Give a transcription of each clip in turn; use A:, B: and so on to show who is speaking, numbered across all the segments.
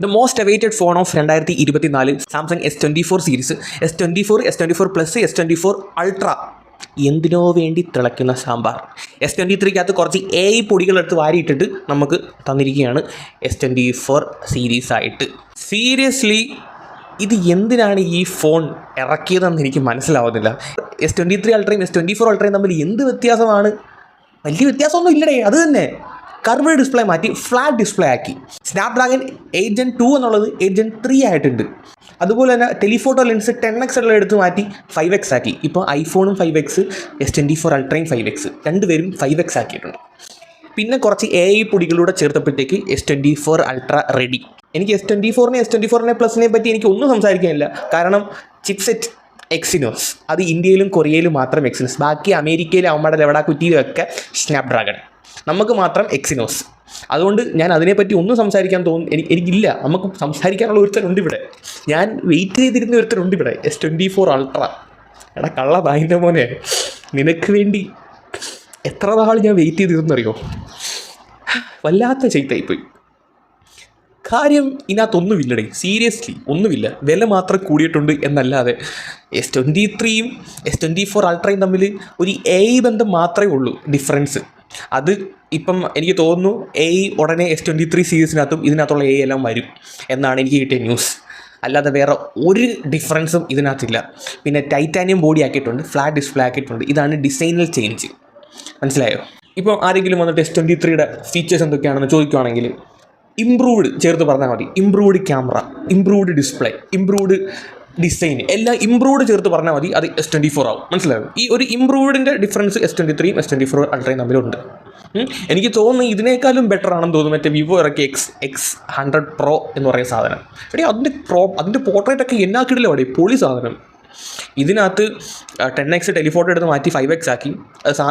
A: The most awaited phone of രണ്ടായിരത്തി ഇരുപത്തി നാലിൽ Samsung S twenty four series S twenty four S twenty four plus S twenty four ultra എന്തിനോ വേണ്ടി തിളയ്ക്കുന്ന sambar. S twenty ത്രീക്കകത്ത് കുറച്ച് A I പൊടികളെടുത്ത് വാരിയിട്ടിട്ട് നമുക്ക് തന്നിരിക്കുകയാണ് എസ് ട്വന്റി ഫോർ സീരീസ് ആയിട്ട്. സീരിയസ്ലി ഇത് എന്തിനാണ് ഈ ഫോൺ ഇറക്കിയതെന്ന് എനിക്ക് മനസ്സിലാവുന്നില്ല. എസ് ട്വന്റി ത്രീ അൾട്രയും എസ് ട്വന്റി ഫോർ അൾട്രയും തമ്മിൽ എന്ത് വ്യത്യാസമാണ്? വലിയ വ്യത്യാസമൊന്നും ഇല്ലടേ അത് തന്നെ. കർവ് ഡിസ്പ്ലേ മാറ്റി ഫ്ലാറ്റ് ഡിസ്പ്ലേ ആക്കി. സ്നാപ്ഡ്രാഗൺ എയ്റ്റ് ജെൻ ടു എന്നുള്ളത് എയ്റ്റ് ജെൻ ത്രീ ആയിട്ടുണ്ട്. അതുപോലെ തന്നെ ടെലിഫോട്ടോ ലെൻസ് ടെൻ എക്സ് ഉള്ള എടുത്ത് മാറ്റി ഫൈവ് എക്സ് ആക്കി. ഇപ്പോൾ ഐഫോണും five X S twenty four അൾട്രയും five X രണ്ടുപേരും ഫൈവ് എക്സ് ആക്കിയിട്ടുണ്ട്. പിന്നെ കുറച്ച് എ ഐ പൊടികളിലൂടെ ചേർത്തപ്പോഴത്തേക്ക് S twenty four ultra ready എനിക്ക് എസ് ട്വന്റി ഫോറിനെ എസ് ട്വന്റി ഫോറിനെ പ്ലസിനെ പറ്റി എനിക്ക് ഒന്നും സംസാരിക്കാനില്ല. കാരണം ചിപ്സെറ്റ് എക്സിനോസ് അത് ഇന്ത്യയിലും കൊറിയയിലും മാത്രം എക്സിനോസ് ബാക്കി അമേരിക്കയിലും അവന്മാരുടെ ലെവഡാക്കുറ്റിയിലും ഒക്കെ സ്നാപ്ഡ്രാഗൺ നമുക്ക് മാത്രം എക്സിനോസ്. അതുകൊണ്ട് ഞാൻ അതിനെപ്പറ്റി ഒന്നും സംസാരിക്കാൻ തോന്നുന്നു എനിക്ക് എനിക്കില്ല. നമുക്ക് സംസാരിക്കാനുള്ള ഒരുത്തരുണ്ട് ഇവിടെ. ഞാൻ വെയിറ്റ് ചെയ്തിരുന്ന ഒരുത്തരുണ്ട് ഇവിടെ. എസ് ട്വന്റി ഫോർ അൾട്ര എടാ കള്ള ബായിന്റെ മോനെ. നിനക്ക് വേണ്ടി എത്ര നാൾ ഞാൻ വെയിറ്റ് ചെയ്തിരുന്നറിയോ? വല്ലാത്ത ചെയ്ത്തായിപ്പോയി. കാര്യം ഇതിനകത്തൊന്നുമില്ലടേ സീരിയസ്ലി ഒന്നുമില്ല. വില മാത്രം കൂടിയിട്ടുണ്ട് എന്നല്ലാതെ എസ് ട്വന്റി ത്രീയും എസ് ട്വന്റി ഫോർ അൾട്രയും തമ്മിൽ ഒരു എ ബന്ധം മാത്രമേ ഉള്ളൂ ഡിഫറൻസ് അത് ഇപ്പം എനിക്ക് തോന്നുന്നു എ ഉടനെ എസ് ട്വന്റി ത്രീ സീരീസിനകത്തും ഇതിനകത്തുള്ള എ എല്ലാം വരും എന്നാണ് എനിക്ക് കിട്ടിയ ന്യൂസ് അല്ലാതെ വേറെ ഒരു ഡിഫറൻസും ഇതിനകത്തില്ല. പിന്നെ ടൈറ്റാനിയം ബോഡി ആക്കിയിട്ടുണ്ട് ഫ്ലാറ്റ് ഡിസ്പ്ലേ ആക്കിയിട്ടുണ്ട്. ഇതാണ് ഡിസൈനൽ ചേഞ്ച് മനസ്സിലായോ? ഇപ്പോൾ ആരെങ്കിലും വന്നിട്ട് എസ് ട്വന്റി ത്രീയുടെ ഫീച്ചേഴ്സ് എന്തൊക്കെയാണെന്ന് ചോദിക്കുകയാണെങ്കിൽ ഇംപ്രൂവ്ഡ് ചേർത്ത് പറഞ്ഞാൽ മതി. Improved camera improved display improved design. എല്ലാം ഇംപ്രൂവ്ഡ് ചേർത്ത് പറഞ്ഞാൽ മതി അത് എസ് ട്വന്റി ഫോർ ആവും. മനസ്സിലാവും ഈ ഒരു ഇംപ്രൂവ്ഡിന്റെ ഡിഫറൻസ് എസ് ട്വന്റി ത്രീയും എസ് ട്വന്റി ഫോർ അൾട്രയും തമ്മിലുണ്ട്. എനിക്ക് തോന്നുന്നു ഇതിനേക്കാളും ബെറ്റർ ആണെന്ന് തോന്നുന്നു മറ്റേ വിവോ ഇറക്കിയ എക്സ് എക്സ് ഹൺഡ്രഡ് പ്രോ എന്ന് പറയുന്ന സാധനം. എടി അതിന്റെ പ്രോ അതിന്റെ പോർട്രേറ്റ് ഒക്കെ എന്നാക്കിടില്ല അവിടെ പൊളി സാധനം. ഇതിനകത്ത് ടെൻ എക്സ് ടെലിഫോട്ടോ എടുത്ത് മാറ്റി ഫൈവ് എക്സ് ആക്കി.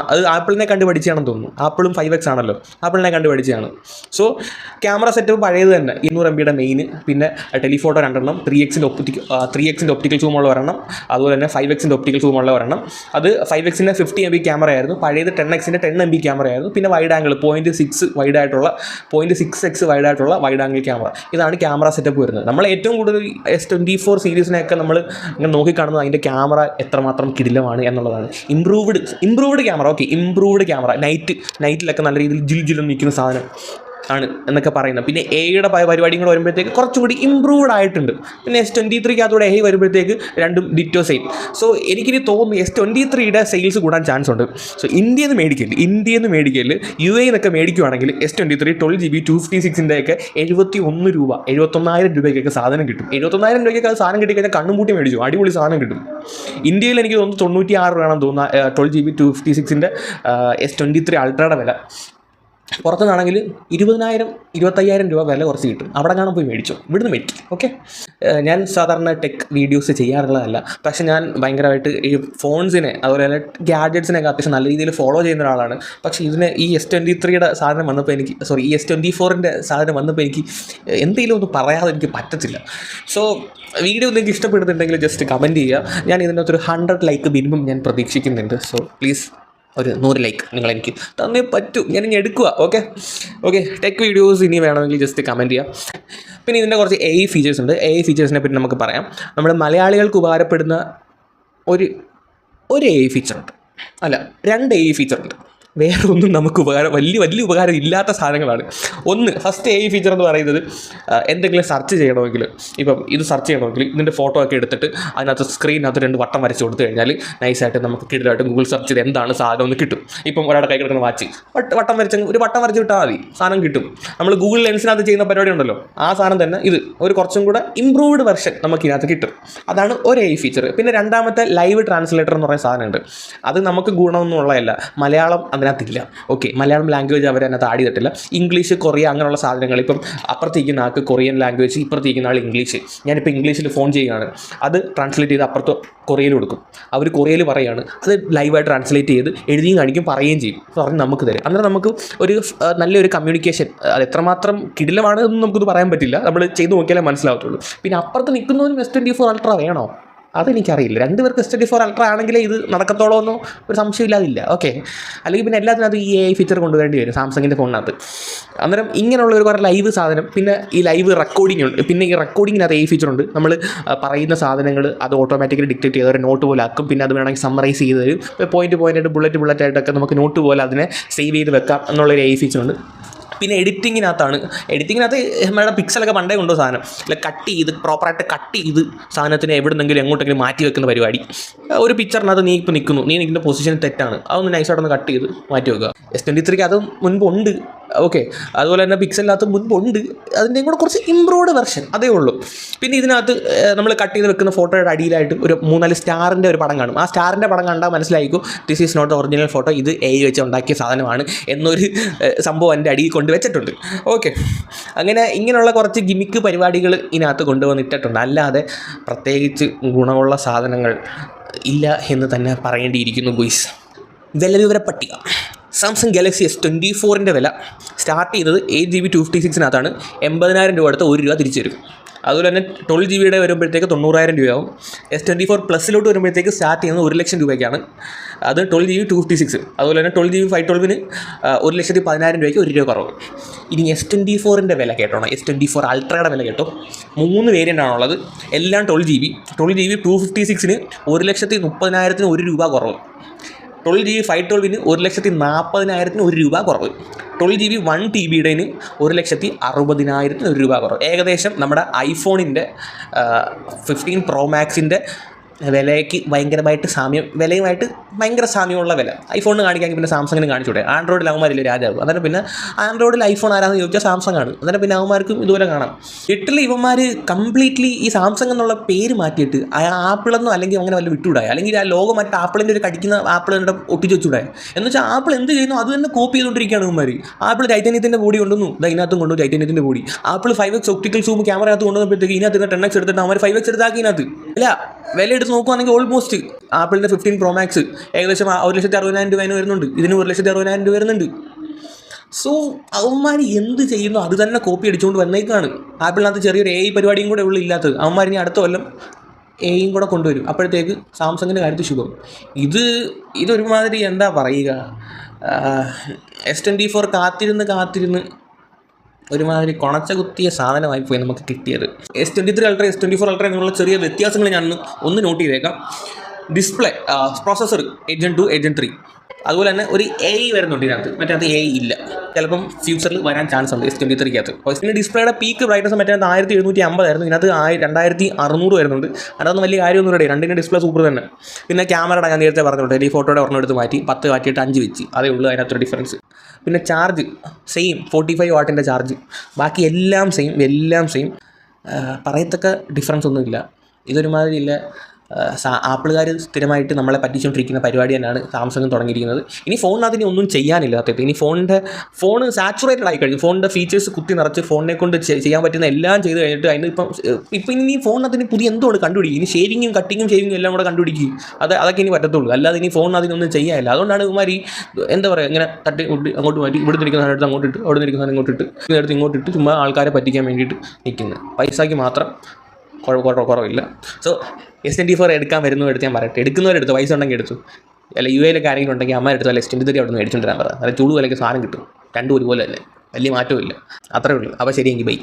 A: അത് ആപ്പിളിനെ കണ്ട് പഠിച്ചാണെന്ന് തോന്നുന്നു. ആപ്പിളും ഫൈവ് എക്സ് ആണല്ലോ. ആപ്പിളിനെ കണ്ട് പഠിച്ചതാണ്. സോ ക്യാമറ സെറ്റപ്പ് പഴയത് തന്നെ. ഇരുന്നൂറ് എം ബിയുടെ മെയിൻ പിന്നെ ടെലിഫോട്ടോ രണ്ടെണ്ണം. ത്രീ എക്സിന്റെ ഒപ്റ്റിക് ത്രീ എക്സിന്റെ ഒപ്റ്റിക്കൽ സൂമുള്ള ഒരെണ്ണം. അതുപോലെ തന്നെ ഫൈവ് എക്സിന്റെ ഒപ്റ്റിക്കൽ സൂമുള്ള ഒരെണ്ണം. അത് ഫൈവ് എക്സിന്റെ ഫിഫ്റ്റി എം ബി ക്യാമറ ആയിരുന്നു. പഴയത് ടെൻ എക്സിന്റെ ടെൻ എം ബി ക്യാമറ ആയിരുന്നു. പിന്നെ wide angle point six wide ആയിട്ടുള്ള പോയിന്റ് സിക്സ് എക്സ് വൈഡ് ആയിട്ടുള്ള വൈഡ് ആംഗിൾ ക്യാമറ. ഇതാണ് ക്യാമറ സെറ്റപ്പ് വരുന്നത്. നമ്മൾ ഏറ്റവും കൂടുതൽ എസ് ട്വന്റി ഫോർ സീരീസിനെയൊക്കെ നമ്മൾ ഇങ്ങനെ നോക്കിക്കാണുന്നത് അതിന്റെ ക്യാമറ എത്രമാത്രം കിടിലമാണ് എന്നുള്ളതാണ്. Improved improved camera okay improved camera night നൈറ്റിലൊക്കെ നല്ല രീതിയിൽ ജിൽ ജിൽ നിൽക്കുന്ന സാധനം. ആണ് എന്നൊക്കെ പറയുന്നത്. പിന്നെ എയുടെ പരിപാടിയും കൂടെ വരുമ്പോഴത്തേക്ക് കുറച്ചുകൂടി ഇമ്പ്രൂവ്ഡ് ആയിട്ടുണ്ട്. പിന്നെ എസ് ട്വന്റി ത്രീക്കകത്തൂടെ എ വരുമ്പോഴത്തേക്ക് രണ്ടും ഡിറ്റോ സെയിം സോ എനിക്കിനി തോന്നുന്നു എസ് ട്വന്റി ത്രീയുടെ സെയിൽസ് കൂടാൻ ചാൻസ് ഉണ്ട്. സോ ഇന്ത്യയിൽ നിന്ന് മേടിക്കൽ ഇന്ത്യയിൽ നിന്ന് മേടിക്കൽ യു എ എന്നൊക്കെ മേടിക്കുവാണെങ്കിൽ S twenty three twelve G B two fifty സിക്സിന്റെ ഒക്കെ എഴുപത്തി ഒന്ന് രൂപ എഴുപത്തൊന്നായിരം രൂപയ്ക്കൊക്കെ സാധനം കിട്ടും. എഴുപത്തൊന്നായിരം രൂപയ്ക്കൊക്കെ സാധനം കിട്ടിക്കഴിഞ്ഞാൽ കണ്ണും പൂട്ടി മേടിച്ചു. അടിപൊളി സാധനം കിട്ടും. ഇന്ത്യയിൽ എനിക്ക് തോന്നുന്നു തൊണ്ണൂറ്റി ആറ് വേണം തോന്നുന്ന twelve G B two fifty സിക്സിന്റെ S twenty three അൾട്രയുടെ വില. പുറത്തുനിന്നാണെങ്കിൽ ഇരുപതിനായിരം ഇരുപത്തയ്യായിരം രൂപ വില കുറച്ച് കിട്ടും. അവിടെ കാണാൻ പോയി മേടിച്ചു. ഇവിടുന്ന് മേടിക്കും. ഓക്കെ ഞാൻ സാധാരണ ടെക് വീഡിയോസ് ചെയ്യാറുള്ളതല്ല. പക്ഷേ ഞാൻ ഭയങ്കരമായിട്ട് ഈ ഫോൺസിനെ അതുപോലെ തന്നെ ഗാഡ്ജറ്റ്സിനെയൊക്കെ അത്യാവശ്യം നല്ല രീതിയിൽ ഫോളോ ചെയ്യുന്ന ഒരാളാണ്. പക്ഷേ ഇതിന് ഈ എസ് ട്വന്റി ത്രീയുടെ സാധനം വന്നപ്പോൾ എനിക്ക് സോറി ഈ എസ് ട്വന്റി ഫോറിന്റെ സാധനം വന്നപ്പോൾ എനിക്ക് എന്തെങ്കിലും ഒന്നും പറയാതെ എനിക്ക് പറ്റത്തില്ല. സോ വീഡിയോ നിങ്ങൾക്ക് ഇഷ്ടപ്പെടുന്നുണ്ടെങ്കിൽ ജസ്റ്റ് കമന്റ് ചെയ്യുക. ഞാൻ ഇതിനകത്തൊരു ഹൺഡ്രഡ് ലൈക്ക് മിനിമം ഞാൻ പ്രതീക്ഷിക്കുന്നുണ്ട്. സോ പ്ലീസ് ഒരു നൂറ് ലൈക്ക് നിങ്ങൾ എനിക്ക് തന്നേ പറ്റൂ. ഞാൻ ഇനി എടുക്കുക ഓക്കെ ഓക്കെ ടെക് വീഡിയോസ് ഇനി വേണമെങ്കിൽ ജസ്റ്റ് കമന്റ് ചെയ്യാം. പിന്നെ ഇതിന്റെ കുറച്ച് എ ഫീച്ചേഴ്സ് ഉണ്ട്. എ ഫീച്ചേഴ്സിനെ പറ്റി നമുക്ക് പറയാം. നമ്മുടെ മലയാളികൾക്ക് ഉപകാരപ്പെടുന്ന ഒരു ഒരു എ ഉണ്ട്. അല്ല രണ്ട് എ ഉണ്ട്. വേറെ ഒന്നും നമുക്ക് ഉപകാരം വലിയ വലിയ ഉപകാരം ഇല്ലാത്ത സാധനങ്ങളാണ്. ഒന്ന് ഫസ്റ്റ് എ ഫീച്ചർ എന്ന് പറയുന്നത് എന്തെങ്കിലും സെർച്ച് ചെയ്യണമെങ്കിൽ ഇപ്പം ഇത് സെർച്ച് ചെയ്യണമെങ്കിൽ ഇതിന്റെ ഫോട്ടോ ഒക്കെ എടുത്തിട്ട് അതിനകത്ത് സ്ക്രീനകത്ത് രണ്ട് വട്ടം വരച്ച് കൊടുത്തു കഴിഞ്ഞാൽ നൈസായിട്ട് നമുക്ക് കിടിലായിട്ട് ഗൂഗിൾ സെർച്ച് ചെയ്ത് എന്താണ് സാധനം ഒന്ന് കിട്ടും. ഇപ്പം ഒരാളുടെ കൈ കിടക്കുന്ന വാച്ച് വട്ട- വരച്ച് ഒരു വട്ടം വരച്ച് വിട്ടാൽ മതി സാധനം കിട്ടും. നമ്മൾ ഗൂഗിൾ ലെൻസിനകത്ത് ചെയ്യുന്ന പരിപാടി ഉണ്ടല്ലോ ആ സാധനം തന്നെ ഇത് ഒരു കുറച്ചും കൂടെ ഇംപ്രൂവ്ഡ് വെർഷൻ നമുക്ക് ഇതിനകത്ത് കിട്ടും. അതാണ് ഒരു എ ഫീച്ചർ പിന്നെ രണ്ടാമത്തെ ലൈവ് ട്രാൻസ്ലേറ്റർ എന്ന് പറയുന്ന സാധനമുണ്ട്. അത് നമുക്ക് ഗുണമൊന്നും ഉള്ളതല്ല മലയാളം അതിനകത്തില്ല ഓക്കെ മലയാളം ലാംഗ്വേജ് അവർ അതിനകത്ത് ആഡ് ചെയ്തിട്ടില്ല. ഇംഗ്ലീഷ് കൊറിയ അങ്ങനെയുള്ള സാധനങ്ങൾ ഇപ്പം അപ്പുറത്തേക്കുന്ന ആൾക്ക് കൊറിയൻ ലാംഗ്വേജ് ഇപ്പുറത്തേക്കുന്ന ആൾ ഇംഗ്ലീഷ് ഞാനിപ്പോൾ ഇംഗ്ലീഷിൽ ഫോൺ ചെയ്യുകയാണ്. അത് ട്രാൻസ്ലേറ്റ് ചെയ്ത് അപ്പുറത്ത് കൊറിയയിൽ കൊടുക്കും. അവർ കൊറിയയിൽ പറയുകയാണ് അത് ലൈവായിട്ട് ട്രാൻസ്ലേറ്റ് ചെയ്ത് എഴുതിയും കാണിക്കും പറയുകയും ചെയ്യും. പറഞ്ഞ് നമുക്ക് തരും. അന്നേരം നമുക്ക് ഒരു നല്ലൊരു കമ്മ്യൂണിക്കേഷൻ അത് എത്രമാത്രം കിടിലമാണ് എന്ന് നമുക്കിത് പറയാൻ പറ്റില്ല. നമ്മൾ ചെയ്ത് നോക്കിയാലേ മനസ്സിലാവത്തുള്ളൂ. പിന്നെ അപ്പുറത്ത് നിൽക്കുന്നവരും എസ് ട്വന്റി ഫോർ അൾട്ര വേണോ? അതെനിക്കറിയില്ല. രണ്ട് പേർക്ക് സ്റ്റഡി ഫോർ അൾട്ര ആണെങ്കിലേ ഇത് നടക്കത്തോളോ ഒരു സംശയമില്ലാതില്ല. ഓക്കെ അല്ലെങ്കിൽ പിന്നെ എല്ലാത്തിനകത്ത് ഈ എ ഫീച്ചർ കൊണ്ടുവരേണ്ടി വരും സാംസങ്ങിന്റെ ഫോണിനകത്ത്. അന്നേരം ഇങ്ങനെയുള്ള ഒരു കുറേ ലൈവ് സാധനം പിന്നെ ഈ ലൈവ് റെക്കോർഡിംഗ് ഉണ്ട്. പിന്നെ ഈ റെക്കോർഡിങ്ങിനകത്ത് എ ഫീച്ചർ ഉണ്ട്. നമ്മൾ പറയുന്ന സാധനങ്ങൾ അത് ഓട്ടോമാറ്റിക്കലി ഡിക്റ്റേറ്റ് ചെയ്ത് ഒരു നോട്ട് പോലെ ആക്കും. പിന്നെ അത് വേണമെങ്കിൽ സമ്മറൈസ് ചെയ്ത് തരും. പോയിന്റ് പോയിന്റ് ആയിട്ട് ബുള്ളറ്റ് ബുള്ളറ്റ് ആയിട്ടൊക്കെ നമുക്ക് നോട്ട് പോലെ അതിനെ സേവ് ചെയ്ത് വെക്കാം. എന്നുള്ളൊരു എ ഫീച്ചർ ഉണ്ട്. പിന്നെ എഡിറ്റിങ്ങിനകത്താണ് എഡിറ്റിങ്ങിനകത്ത് മേഡം പിക്സലൊക്കെ പണ്ടേ കൊണ്ടു സാധനം? അല്ല കട്ട് ചെയ്ത് പ്രോപ്പറായിട്ട് കട്ട് ചെയ്ത് സാധനത്തിന് എവിടെന്നെങ്കിലും എങ്ങോട്ടെങ്കിലും മാറ്റി വെക്കുന്ന പരിപാടി. ഒരു പിക്ചറിനകത്ത് നീ ഇപ്പോൾ നിൽക്കുന്നു നീ നിൽക്കുന്ന പൊസിഷൻ തെറ്റാണ്. അതൊന്ന് നൈസായിട്ടൊന്ന് കട്ട് ചെയ്ത് മാറ്റി വെക്കുക. എസ് ട്വന്റി ത്രീക്ക് അത് മുൻപുണ്ട്. ഓക്കെ. അതുപോലെ തന്നെ പിക്സലിനകത്ത് മുൻപുണ്ട്. അതിന്റെയും കൂടെ കുറച്ച് ഇംപ്രൂവ്ഡ് വെർഷൻ അതേ ഉള്ളൂ. പിന്നെ ഇതിനകത്ത് നമ്മൾ കട്ട് ചെയ്ത് വെക്കുന്ന ഫോട്ടോയുടെ അടിയിലായിട്ട് ഒരു മൂന്നാൽ സ്റ്റാറിന്റെ ഒരു പടം കാണും. ആ സ്റ്റാറിന്റെ പടം കണ്ടാൽ മനസ്സിലായിരിക്കും this is not original photo ഇത് എ വെച്ച് ഉണ്ടാക്കിയ സാധനമാണ് എന്നൊരു സംഭവം എന്റെ അടിയിൽ കൊണ്ട് വെച്ചിട്ടുണ്ട് ഓക്കെ അങ്ങനെ ഇങ്ങനെയുള്ള കുറച്ച് ഗിമിക്ക് പരിപാടികൾ ഇതിനകത്ത് കൊണ്ടുവന്നിട്ടിട്ടുണ്ട്. അല്ലാതെ പ്രത്യേകിച്ച് ഗുണമുള്ള സാധനങ്ങൾ ഇല്ല എന്ന് തന്നെ പറയേണ്ടിയിരിക്കുന്നു ബോയ്സ് വില വിവര പട്ടിക സാംസങ് ഗാലക്സി എസ് ട്വന്റി ഫോറിന്റെ വില സ്റ്റാർട്ട് ചെയ്തത് eight G B two fifty സിക്സിനകത്താണ് എൺപതിനായിരം രൂപ അടുത്ത് ഒരു രൂപ തിരിച്ചു തരും. അതുപോലെ തന്നെ ട്വൽവ് ജി ബിയുടെ വരുമ്പോഴത്തേക്ക് തൊണ്ണൂറായിരം രൂപയാവും. എസ് ട്വന്റി ഫോർ പ്ലസിലോട്ട് വരുമ്പോഴത്തേക്ക് സ്റ്റാർട്ട് ചെയ്യുന്നത് ഒരു ലക്ഷം രൂപയ്ക്കാണ്. അത് twelve G B two fifty six അതുപോലെ തന്നെ ട്വൽവ് ജി ബി ഫൈവ് ട്വൽവിന് ഒരു ലക്ഷത്തി പതിനായിരം രൂപയ്ക്ക് ഒരു രൂപ കുറവ്. ഇനി എസ് ട്വന്റി ഫോറിന്റെ വില കേട്ടോണം. എസ് ട്വന്റി ഫോർ അൾട്രയുടെ വില കേട്ടോ. മൂന്ന് വേരിയന്റ് ആണുള്ളത്. എല്ലാം twelve G B twelve G B two fifty സിക്സിന് ഒരു ലക്ഷത്തി മുപ്പതിനായിരത്തിന് ഒരു രൂപ കുറവ്. ട്വൽവ് ജി ബി ഫൈവ് ട്വൽവിന് ഒരു ലക്ഷത്തി നാൽപ്പതിനായിരത്തിന് ഒരു രൂപ കുറവ്. Twelve G B one T ബിയുടേന് ഒരു ലക്ഷത്തി അറുപതിനായിരത്തിന് ഒരു രൂപ കുറവ്. ഏകദേശം നമ്മുടെ ഐഫോണിന്റെ ഫിഫ്റ്റീൻ പ്രോ മാക്സിന്റെ വിലയ്ക്ക് ഭയങ്കരമായിട്ട് സാമ്യം വിലയുമായിട്ട് ഭയങ്കര സാമ്യമുള്ള വില. ഐഫോണിന് കാണിക്കാമെങ്കിൽ പിന്നെ സാംസങ്ങിന് കാണിച്ചൂടെ. ആൻഡ്രോയിഡിൽ അവന്മാരില്ലേ രാജാവ്? അന്നേരം പിന്നെ ആൻഡ്രോയിഡിൽ ഐഫോൺ ആരാന്ന് ചോദിച്ചാൽ സാംസങ് ആണ്. അന്നേരം പിന്നെ അവന്മാർക്കും ഇതുപോലെ കാണാം. ഇറ്റലി ഇവന്മാർ കംപ്ലീറ്റ്ലി ഈ സാംസങ് എന്നുള്ള പേര് മാറ്റിയിട്ട് ആ ആപ്പിളെന്നോ അല്ലെങ്കിൽ അങ്ങനെ വല്ല വിട്ടുകൂടായ അല്ലെങ്കിൽ ആ ലോകം മറ്റേ ആപ്പിളിന്റെ ഒരു കടിക്കുന്ന ആപ്പിൾ എന്നിട്ട് ഒട്ടിച്ച് വെച്ചുവിടായ എന്ന് വെച്ചാൽ ആപ്പിൾ എന്ത് ചെയ്യുന്നു? അത് തന്നെ കോപ്പി ചെയ്തുകൊണ്ടിരിക്കുകയാണ് ഇവന്മാർ ആപ്പിൾ ടൈറ്റാനിയത്തിന്റെ ബോഡി കൊണ്ടുവന്നു. ഇതിനകത്തും കൊണ്ടു ടൈറ്റാനിയത്തിന്റെ body Apple five X optical zoom camera അകത്ത് കൊണ്ടുവന്നപ്പോഴത്തേക്ക് ഇതിനകത്ത് ടെൻ എക്സ് എടുത്തിട്ട് അവർ ഫൈവ് എക്സ് എടുത്താക്കി ഇതിനകത്ത്. ഇല്ല വില എടുത്ത് നോക്കുവാണെങ്കിൽ ഓൾമോസ്റ്റ് ആപ്പിളിന്റെ ഫിഫ്റ്റീൻ പ്രോ മാക്സ് ഏകദേശം ഒരു ലക്ഷത്തി അറുപതിനായിരം രൂപ വരുന്നുണ്ട്. ഇതിന് ഒരു ലക്ഷത്തി അറുപതിനായിരം രൂപ വരുന്നുണ്ട്. സോ അവന്മാർ എന്ത് ചെയ്യുന്നു? അത് തന്നെ കോപ്പി അടിച്ചുകൊണ്ട് വന്നേക്കാണ്. ആപ്പിളിനകത്ത് ചെറിയൊരു എ ഐ പരിപാടിയും കൂടെ ഉള്ളു ഇല്ലാത്തത്. അവന്മാർ ഇനി അടുത്ത കൊല്ലം എയും കൂടെ കൊണ്ടുവരും. അപ്പോഴത്തേക്ക് സാംസങ്ങിന്റെ കാര്യത്തിൽ ശുഭം. ഇത് ഇതൊരുമാതിരി എന്താ പറയുക? എസ് ട്വന്റി ഫോർ കാത്തിരുന്ന് കാത്തിരുന്ന് ഒരുമാതിരി കൊണച്ച കുത്തിയ സാധനമായി പോയി നമുക്ക് കിട്ടിയത്. S twenty three ultra S twenty four ultra എന്നുള്ള ചെറിയ വ്യത്യാസങ്ങൾ ഞാൻ ഒന്ന് നോട്ട് ചെയ്തേക്കാം. Display processor agent two agent three അതുപോലെ തന്നെ ഒരു എ വരുന്നുണ്ട് ഇതിനകത്ത്. മറ്റേ അത് എ ഇല്ല. ചിലപ്പം ഫ്യൂച്ചറിൽ വരാൻ ചാൻസ് ഉണ്ട്. എസ് ട്വന്റി ത്രീക്കകത്ത് ഇതിന്റെ ഡിസ്പ്ലേയുടെ പീക്ക് ബ്രൈറ്റ്നസ് മറ്റേ ആയിരത്തി എഴുന്നൂറ്റി അമ്പതായിരുന്നു ഇതിനകത്ത് രണ്ടായിരത്തി അറുന്നൂറ് വരുന്നുണ്ട്. അതൊന്നും വലിയ കാര്യമൊന്നും ഇടേ രണ്ടിന്റെ ഡിസ്പ്ലേ സൂപ്പർ തന്നെ. പിന്നെ ക്യാമറയുടെ ഞാൻ നേരത്തെ പറഞ്ഞിട്ടുണ്ട്. ഈ ഫോട്ടോയുടെ ഒരെണ്ണം എടുത്ത് മാറ്റി. പത്ത് മാറ്റിയിട്ട് അഞ്ച് വെച്ച്. അതേ ഉള്ളൂ അതിനകത്തൊരു ഡിഫറൻസ് പിന്നെ ചാർജ് സെയിം ഫോർട്ടി ഫൈവ് വാട്ടിന്റെ ചാർജ് ബാക്കി എല്ലാം സെയിം എല്ലാം സെയിം പറയത്തക്ക ഡിഫറൻസ് ഒന്നുമില്ല. ഇതൊരുമാതിരി ഇല്ല. ആപ്പിളുകാർ സ്ഥിരമായിട്ട് നമ്മളെ പറ്റിച്ചുകൊണ്ടിരിക്കുന്ന പരിപാടി തന്നെയാണ് സാംസങ് തുടങ്ങിയിരിക്കുന്നത്. ഇനി ഫോണിനകത്ത് ഇനി ഒന്നും ചെയ്യാനില്ല സത്യത്തിൽ. ഇനി ഫോണിന്റെ ഫോൺ സാച്ചുറേറ്റഡ് ആയി കഴിഞ്ഞു. ഫോണിന്റെ ഫീച്ചേഴ്സ് കുത്തി നിറച്ച് ഫോണിനെ കൊണ്ട് ചെയ്യാൻ പറ്റുന്ന എല്ലാം ചെയ്ത് കഴിഞ്ഞിട്ട് അതിന് ഇപ്പം ഇപ്പം ഇനി ഫോണിനകത്ത് ഇനി പുതിയ എന്തുകൊണ്ട് കണ്ടുപിടിക്കും ഇനി ഷേവിങ്ങും കട്ടിങ്ങും ഷേവിങ്ങും എല്ലാം കൂടെ കണ്ടുപിടിക്കും അത് അതൊക്കെ ഇനി പറ്റത്തുള്ളൂ. അല്ലാതെ ഇനി ഫോണിനകത്ത് ഒന്നും ചെയ്യാനില്ല. അതുകൊണ്ടാണ് ഇവന്മാർ എന്താ പറയുക ഇങ്ങനെ തട്ടി അങ്ങോട്ട് മാറ്റി ഇവിടെ നിൽക്കുന്ന എടുത്ത് അങ്ങോട്ട് ഇട്ട് അവിടെ നിൽക്കുന്ന ഇങ്ങോട്ട് ഇട്ട് ഇങ്ങോട്ട് ഇട്ട് ചുമ്മാ ആൾക്കാരെ പറ്റിക്കാൻ വേണ്ടിയിട്ട് നിൽക്കുന്നത് പൈസയ്ക്ക് മാത്രം കുഴ കുഴ- കുറവില്ല. സോ എസ് ട്വന്റി ഫോർ എടുക്കാൻ വരുന്നു എടുത്ത് ഞാൻ പറയട്ടെ. എടുക്കുന്നവരെടുത്ത് പൈസ ഉണ്ടെങ്കിൽ എടുത്തു. അല്ല യു എയിലൊക്കെ ആരെങ്കിലും ഉണ്ടെങ്കിൽ അമ്മ എടുത്തു അല്ല എസ് ട്വന്റി അവിടെ നിന്ന് മേടിച്ചുകൊണ്ട് വരാൻ പറയാം നല്ല ചൂട് വിലയ്ക്ക് സാധനം കിട്ടും. രണ്ടും ഒരുപോലെ തന്നെ വലിയ മാറ്റമില്ല അത്രയേ അത്രേ ഉള്ളൂ. അപ്പോൾ ശരിയെങ്കിൽ ബൈ